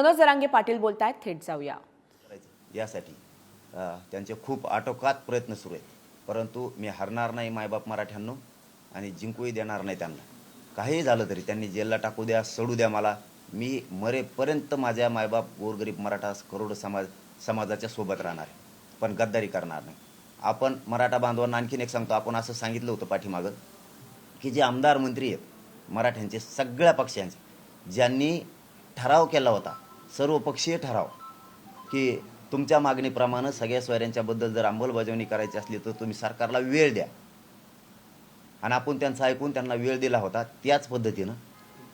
मनोज जरांगे पाटील बोलतायत थेट जाऊया. यासाठी त्यांचे खूप आटोकात प्रयत्न सुरू आहेत. परंतु मी हरणार नाही मायबाप मराठ्यांनो आणि जिंकूही देणार नाही त्यांना. काहीही झालं तरी त्यांनी जेलला टाकू द्या सोडू द्या मला. मी मरेपर्यंत माझ्या मायबाप गोरगरीब मराठा करोड समाज समाजाच्या सोबत राहणार आहे. पण गद्दारी करणार नाही. आपण मराठा बांधवांना आणखीन एक सांगतो. आपण असं सांगितलं होतं पाठीमागं की जे आमदार मंत्री आहेत मराठ्यांचे सगळ्या पक्षांचे ज्यांनी ठराव केला होता सर्वपक्षीय ठराव की तुमच्या मागणीप्रमाणे सगळ्या सोयऱ्यांच्याबद्दल जर अंमलबजावणी करायची असली तर तुम्ही सरकारला वेळ द्या. आणि आपण त्यांचं ऐकून त्यांना वेळ दिला होता त्याच पद्धतीनं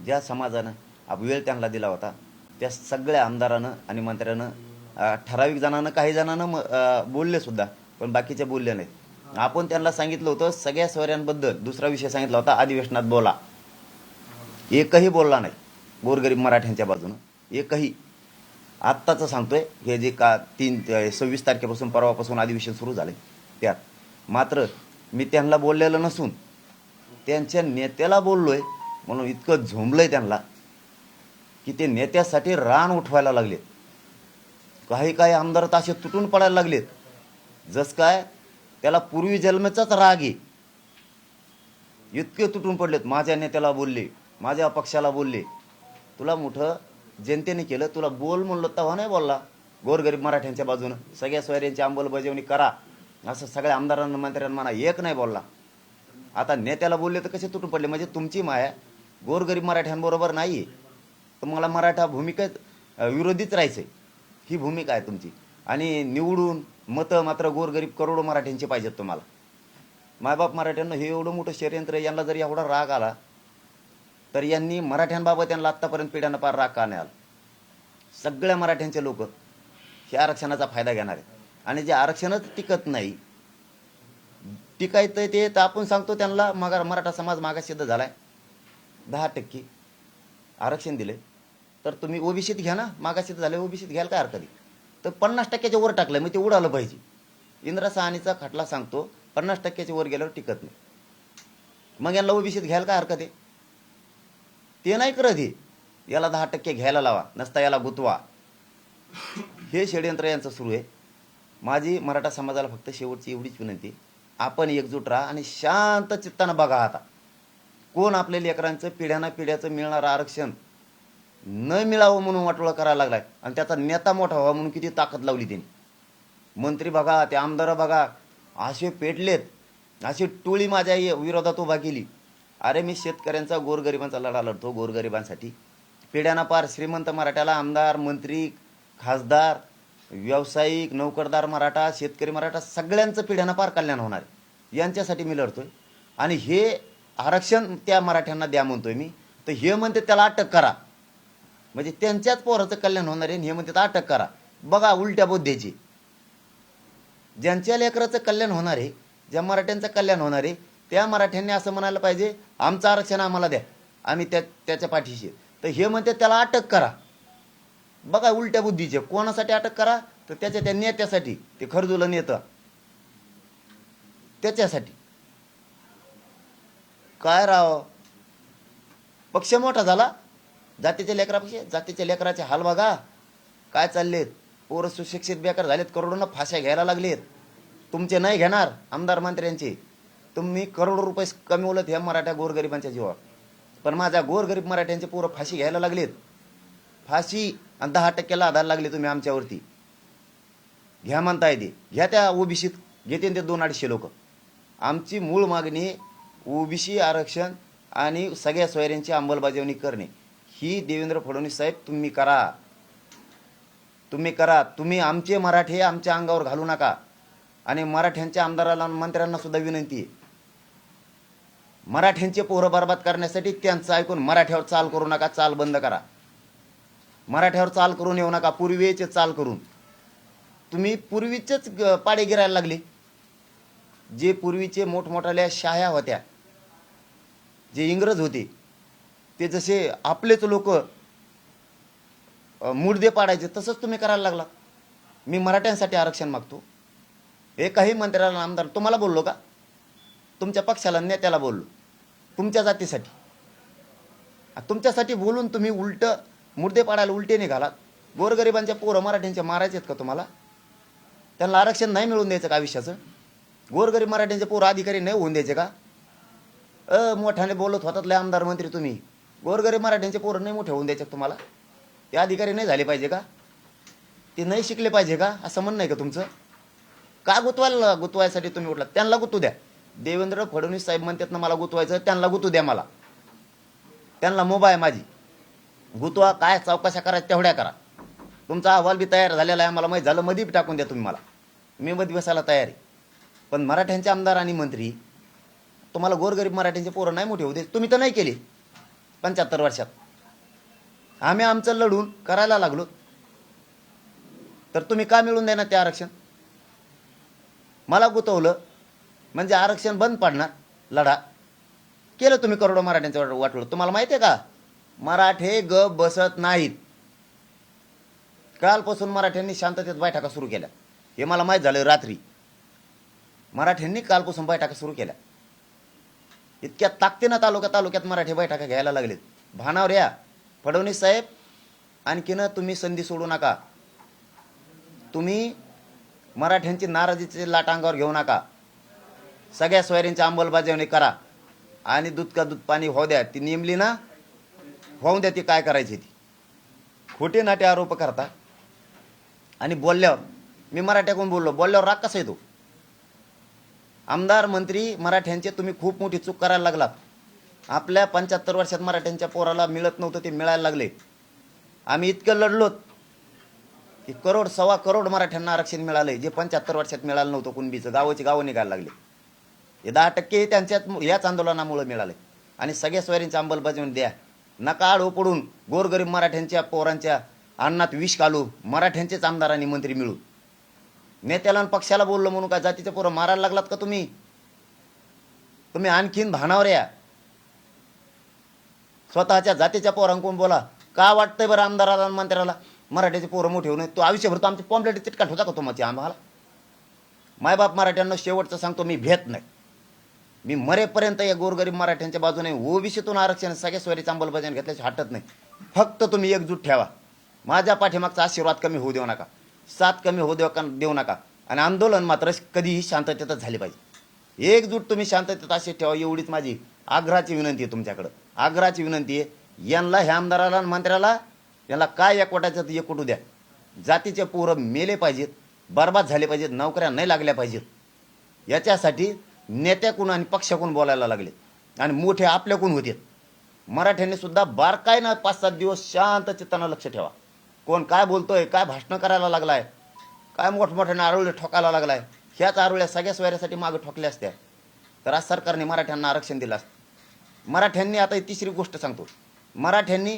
ज्या समाजानं वेळ त्यांना दिला होता त्या सगळ्या आमदारानं आणि मंत्र्यानं ठराविक जणांना काही जणांना म- बोलले सुद्धा पण बाकीचे बोलले नाहीत. आपण त्यांना सांगितलं होतं सगळ्या सोयऱ्यांबद्दल दुसरा विषय सांगितला होता अधिवेशनात बोला. एकही बोलला नाही गोरगरीब मराठ्यांच्या बाजूनं. एकही. आत्ताचं सांगतोय हे जे का तीन सव्वीस तारखेपासून परवापासून अधिवेशन सुरू झाले त्यात. मात्र मी त्यांना बोललेलं नसून त्यांच्या नेत्याला बोललोय म्हणून इतकं झोंबलंय त्यांना की ते नेत्यासाठी रान उठवायला लागलेत. काही काही आमदार तर असे तुटून पडायला लागलेत. जस काय त्याला पूर्वी जन्मेचाच राग आहे. इतके तुटून पडलेत. माझ्या नेत्याला बोलले माझ्या पक्षाला बोलले तुला मोठं जनतेने केलं तुला बोल म्हणलं तेव्हा नाही बोलला. गोरगरीब मराठ्यांच्या बाजूनं. सगळ्या सोयऱ्यांची अंमलबजावणी करा. असं सगळ्या आमदारांना मंत्र्यांना म्हणा एक नाही बोलला. आता नेत्याला बोलले तर कसे तुटून पडले? म्हणजे तुमची माया गोरगरीब मराठ्यांबरोबर नाही आहे तुम्हाला मराठा भूमिकेत विरोधीच राहायचं ही भूमिका आहे तुमची. आणि निवडून मतं मात्र गोरगरीब करोडो मराठ्यांची पाहिजेत तुम्हाला. मायबाप मराठ्यांना हे एवढं मोठं षडयंत्र यांना जर एवढा राग आला तर यांनी मराठ्यांबाबत यांना आत्तापर्यंत पिढ्यानं पार राग का नाही आला? सगळ्या मराठ्यांचे लोक हे आरक्षणाचा फायदा घेणार आहेत. आणि जे आरक्षणच टिकत नाही टिकायचं ते तर आपण सांगतो त्यांना मग मराठा समाज मागासिद्ध आहे दहा टक्के आरक्षण दिले तर तुम्ही ओबीसीत घ्या ना मागासिद्ध झाले ओबीसीत घ्याल काय हरकत आहे? तर पन्नास टक्क्याच्या वर टाकलं मग ते उडालं पाहिजे. इंद्रा सहानीचा खटला सांगतो पन्नास टक्क्याच्या वर गेल्यावर टिकत नाही. मग यांना ओबीसीत घ्यायला काय हरकत आहे? ते नाही करत हे. याला दहा टक्के घ्यायला लावा नसता याला गुतवा. हे षडयंत्र यांचं सुरू आहे. माझी मराठा समाजाला फक्त शेवटची एवढीच विनंती. आपण एकजूट राहा आणि शांत चित्तानं बघा आता. कोण आपल्या लेकरांचं पिढ्याना पिढ्याचं मिळणारं आरक्षण न मिळावं म्हणून वाटोळा करायला लागलाय आणि त्याचा नेता मोठा व्हावा म्हणून किती ताकद लावली त्यांनी. मंत्री बघा ते आमदार बघा. असे पेटलेत. अशी टोळी माझ्या विरोधात उभा केली. अरे मी शेतकऱ्यांचा गोरगरिबांचा लढा लढतो गोरगरिबांसाठी. पिढ्याना पार श्रीमंत मराठ्याला आमदार मंत्री खासदार व्यावसायिक नोकरदार मराठा शेतकरी मराठा सगळ्यांचं पिढ्याना पार कल्याण होणार आहे. यांच्यासाठी मी लढतोय. आणि हे आरक्षण त्या मराठ्यांना द्या म्हणतोय मी. तर हे म्हणते त्याला अटक करा. म्हणजे त्यांच्याच पोराचं कल्याण होणार आहे आणि हे तर अटक करा. बघा उलट्या बुद्धीचे ज्यांच्या लेकराचं कल्याण होणार आहे ज्या मराठ्यांचं कल्याण होणार आहे त्या मराठ्यांनी असं म्हणायला पाहिजे आमचं आरक्षण आम्हाला द्या. आम्ही त्या त्याच्या पाठीशी तर हे म्हणते त्याला अटक करा. बघा उलट्या बुद्धीचे. कोणासाठी अटक करा? तर त्याच्या त्या नेत्यासाठी. ते खरजूला नेतं. त्याच्यासाठी. काय राव? पक्ष मोठा झाला. जातीच्या लेकरापेक्षा जातीच्या लेकराचे हाल बघा. काय चाललेत? पोरं सुशिक्षित बेकार झालेत. करोडोनं फाश्या घ्यायला लागलेत. तुमचे नाही घेणार आमदार मंत्र्यांचे. तुम्ही करोडो रुपये कमवलं ह्या मराठ्या गोरगरिबांच्या जीवावर. पण माझ्या गोरगरीब मराठ्यांचे पोरं फाशी घ्यायला लागलेत. फाशी आणि दहा टक्क्याला आधार लागले तुम्ही आमच्यावरती. घ्या म्हणताय ते. घ्या त्या ओबीसीत. घेते ते दोन अडीचशे लोक. आमची मूळ मागणी ओबीसी आरक्षण आणि सगळ्या सोयऱ्यांची अंमलबजावणी करणे. ही देवेंद्र फडणवीस साहेब तुम्ही करा. तुम्ही करा. तुम्ही आमचे मराठे आमच्या अंगावर घालू नका. आणि मराठ्यांच्या आमदाराला आणि मंत्र्यांना सुद्धा विनंती आहे. मराठ्यांचे पोरं बरबाद करण्यासाठी त्यांचं ऐकून मराठ्यावर चाल करू नका चाल बंद करा. मराठ्यावर चाल करून येऊ नका पूर्वीचे चाल करून. तुम्ही पूर्वीचेच ग- पाडे गिरायला लागले. जे पूर्वीचे मोठमोठ्याल्या शाह्या होत्या जे इंग्रज होते ते जसे आपलेच लोक मुडदे पाडायचे तसंच तुम्ही करायला लागला. मी मराठ्यांसाठी आरक्षण मागतो. एकही मंत्र्याला आमदार तुम्हाला बोललो का? तुमच्या पक्षाला नेत्याला बोललो. तुमच्या जातीसाठी. तुमच्यासाठी बोलून तुम्ही उलट मुर्दे पाडायला उलटे निघालात. गोरगरिबांच्या पोरं मराठ्यांच्या मारायचे आहेत का तुम्हाला? त्यांना आरक्षण नाही मिळून द्यायचं का आयुष्याचं? गोरगरीब मराठ्यांचे पोरं अधिकारी नाही होऊन द्यायचे का? अ मोठ्याने बोलत होतात लय आमदार मंत्री तुम्ही. गोरगरीब मराठ्यांचे पोरं नाही मोठे होऊन द्यायचे तुम्हाला? ते अधिकारी नाही झाले पाहिजे का? ते नाही शिकले पाहिजे का? असं म्हणणं आहे का तुमचं? का गुतवायला गुतवायसाठी तुम्ही उठला त्यांना गुतू द्या. देवेंद्र फडणवीस साहेब म्हणतात ना मला गुतवायचं त्यांना गुतू द्या मला. त्यांना मोबा आहे माझी. गुतवा काय चौकशा करायच्या तेवढ्या करा. तुमचा अहवाल बी तयार झालेला आहे मला माहीत झालं मध्ये बी टाकून द्या तुम्ही मला. मी मध्ये बसायला तयार आहे. पण मराठ्यांचे आमदार आणि मंत्री तुम्हाला गोरगरीब मराठ्यांचे पोरं नाही मोठे होते तुम्ही तर नाही केले पंच्याहत्तर वर्षात. आम्ही आमचं लढून करायला लागलो. तर तुम्ही का मिळून देणार ते आरक्षण? मला गुतवलं म्हणजे आरक्षण बंद पडणार. लढा. केलं तुम्ही करोडो मराठ्यांचं वाटवलं वाटलं तुम्हाला माहिती आहे का? मराठे ग बसत नाहीत. कालपासून मराठ्यांनी शांततेत बैठका सुरू केल्या. हे मला माहीत झालं रात्री. मराठ्यांनी कालपासून बैठका सुरू केल्या. इतक्या ताकदीनं तालुक्या तालुक्यात मराठी बैठका घ्यायला लागलेत. भानावर या. फडणवीस साहेब आणखीन तुम्ही संधी सोडू नका. तुम्ही मराठ्यांची नाराजीची लाट अंगावर घेऊ नका. सगळ्या सोयऱ्यांची अंमलबजावणी करा. आणि दूध का दूध पाणी होऊ द्या ती नेमली ना होऊन द्या ती काय करायची ती. खोटे नाटे आरोप करता. आणि बोलल्यावर मी मराठ्याकडून बोललो बोलल्यावर राग कसा येतो? आमदार मंत्री मराठ्यांचे तुम्ही खूप मोठी चूक करायला लागलात. आपल्या पंच्याहत्तर वर्षात मराठ्यांच्या पोराला मिळत नव्हतं ते मिळायला लागले. आम्ही इतकं लढलोत की करोड सव्वा करोड मराठ्यांना आरक्षण मिळालंय जे पंच्याहत्तर वर्षात मिळालं नव्हतं कुणबीचं. गावाची गावं निघायला लागले. हे दहा टक्के हे त्यांच्यात याच आंदोलनामुळे मिळाले. आणि सगळ्या सोयरींची अंमलबजावणी द्या. नका आड पडून गोरगरीब मराठ्यांच्या पोरांच्या अन्नात विष घालू मराठ्यांचेच आमदार आणि मंत्री मिळू नेत्याला आणि पक्षाला बोललो म्हणून का जातीचे पोरं मारायला लागलात का तुम्ही? तुम्ही आणखीन भानावर या. स्वतःच्या जातीच्या पोरांकडून बोला? का वाटतंय बरं आमदाराला आणि मंत्र्याला? मराठ्याचे पोरं मोठे होऊ नये तो आयुष्यभर तो आमचे पॉम्पलेट चिटकाट होता का तुम्हाला आम्हाला. मायबाप मराठ्यांना शेवटचं सांगतो मी भेट नाही. मी मरेपर्यंत या गोरगरीब मराठ्यांच्या बाजूने ओबीसीतून आरक्षण सगळ्या स्वरीचं अंमलबजावणी घेतल्याची हटत नाही. फक्त तुम्ही एकजूट ठेवा. माझ्या पाठीमागचा आशीर्वाद कमी होऊ देऊ नका. साथ कमी होऊ देऊ का- देऊ नका. आणि आंदोलन मात्र कधीही शांततेतच झाले पाहिजे. एकजूट तुम्ही शांततेत असे ठेवा एवढीच माझी आग्रहाची विनंती आहे तुमच्याकडं. आग्रहाची विनंती आहे यांना ह्या आमदाराला आणि मंत्र्याला यांना काय एकवटायचं ते एकवटू द्या. जातीचे पोरं मेले पाहिजेत बर्बाद झाले पाहिजेत नोकऱ्या नाही लागल्या पाहिजेत. याच्यासाठी नेत्याकून आणि पक्षाकून बोलायला लागले. आणि मोठे आपल्याकून होते. मराठ्यांनी सुद्धा बारकाईनं पाच सात दिवस शांत चित्तानं लक्ष ठेवा. कोण काय बोलतोय काय भाषणं करायला लागलाय काय मोठमोठ्याने आरोळ्या ठोकायला लागलाय ह्याच आरोळ्या सगळ्या स्वैऱ्यासाठी मागं ठोकल्या असत्या. तर आज सरकारने मराठ्यांना आरक्षण दिलं असतं. मराठ्यांनी आता ही तिसरी गोष्ट सांगतो. मराठ्यांनी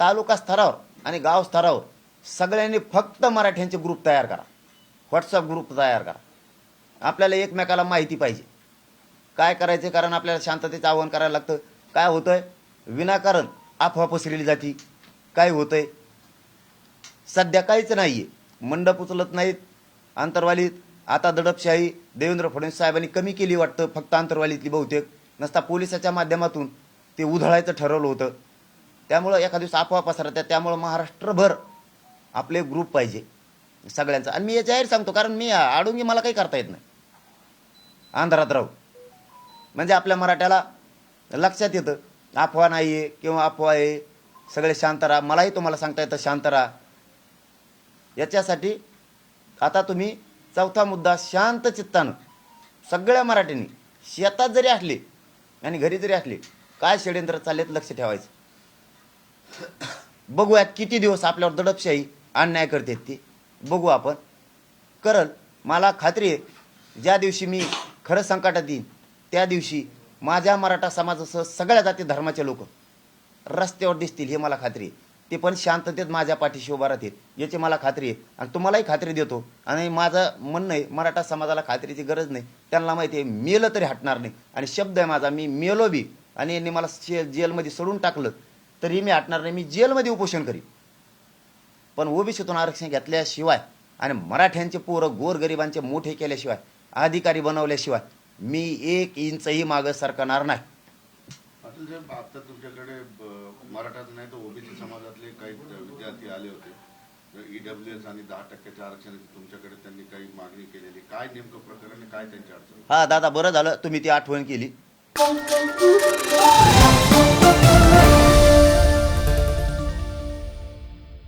तालुका स्तरावर आणि गाव स्तरावर सगळ्यांनी फक्त मराठ्यांचे ग्रुप तयार करा. व्हॉट्सअप ग्रुप तयार करा. आपल्याला एकमेकाला माहिती पाहिजे. काय करायचे? कारण आपल्याला शांततेचं आवाहन करायला लागतं. काय होतंय? विनाकारण अफवा पसरली जाती. काय होतंय? सध्या काहीच नाही आहे मंडप उचलत नाहीत आंतरवालीत. आता दडपशाही देवेंद्र फडणवीस साहेबांनी कमी केली वाटतं फक्त आंतरवालीतली बहुतेक. नसता पोलिसाच्या माध्यमातून ते उधळायचं ठरवलं होतं. त्यामुळं एका दिवस अफवा पसरत्या त्यामुळं महाराष्ट्रभर आपले ग्रुप पाहिजे. सगळ्यांचा. आणि मी हे जाहीर सांगतो कारण मी आडूंगी मला काही करता येत नाही. आंध्रात राहू. म्हणजे आपल्या मराठ्याला लक्षात येतं अफवा नाही आहे किंवा अफवा आहे सगळे शांत राहा. मलाही तुम्हाला सांगता येतं शांत राहा. याच्यासाठी आता तुम्ही चौथा मुद्दा शांत चित्तानं. सगळ्या मराठ्यांनी शेतात जरी असले आणि घरी जरी असले काय षडयंत्र चाललेत लक्ष ठेवायचं. बघूयात किती दिवस आपल्यावर दडपशाही अन्याय करते ते. बघू आपण. करल मला खात्री आहे ज्या दिवशी मी खरं संकटात येईन त्या दिवशी माझ्या मराठा समाजासह सगळ्या जाती धर्माचे लोक रस्त्यावर दिसतील हे मला खात्री आहे. ते पण शांततेत माझ्या पाठीशी उभा राहतील याची मला खात्री आहे. आणि तुम्हालाही खात्री देतो. आणि माझं म्हणणं आहे मराठा समाजाला खात्रीची गरज नाही. त्यांना माहिती आहे मेलं तरी हटणार नाही. आणि शब्द आहे माझा मी मेलो बी. आणि यांनी मला शे जेलमध्ये सोडून टाकलं तरी मी हटणार नाही. मी जेलमध्ये उपोषण करीन. पण ओबीसीतून आरक्षण घेतल्याशिवाय आणि मराठ्यांचे पोरं गोरगरिबांचे मोठे केल्याशिवाय अधिकारी बनवल्याशिवाय मी एक इंचही मागं सरकणार नाही. पाटील साहेब आता तुमच्याकडे ब- मराठाच नाही तर ओबीसी समाजातले काही विद्यार्थी आले होते. ईडब्ल्यू एस आणि दहा टक्क्याच्या आरक्षणाची तुमच्याकडे त्यांनी काही मागणी केलेली. काय नेमकं प्रकरण आहे? काय त्यांची अडचण हा दादा बरं झालं. तुम्ही ती आठवण केली.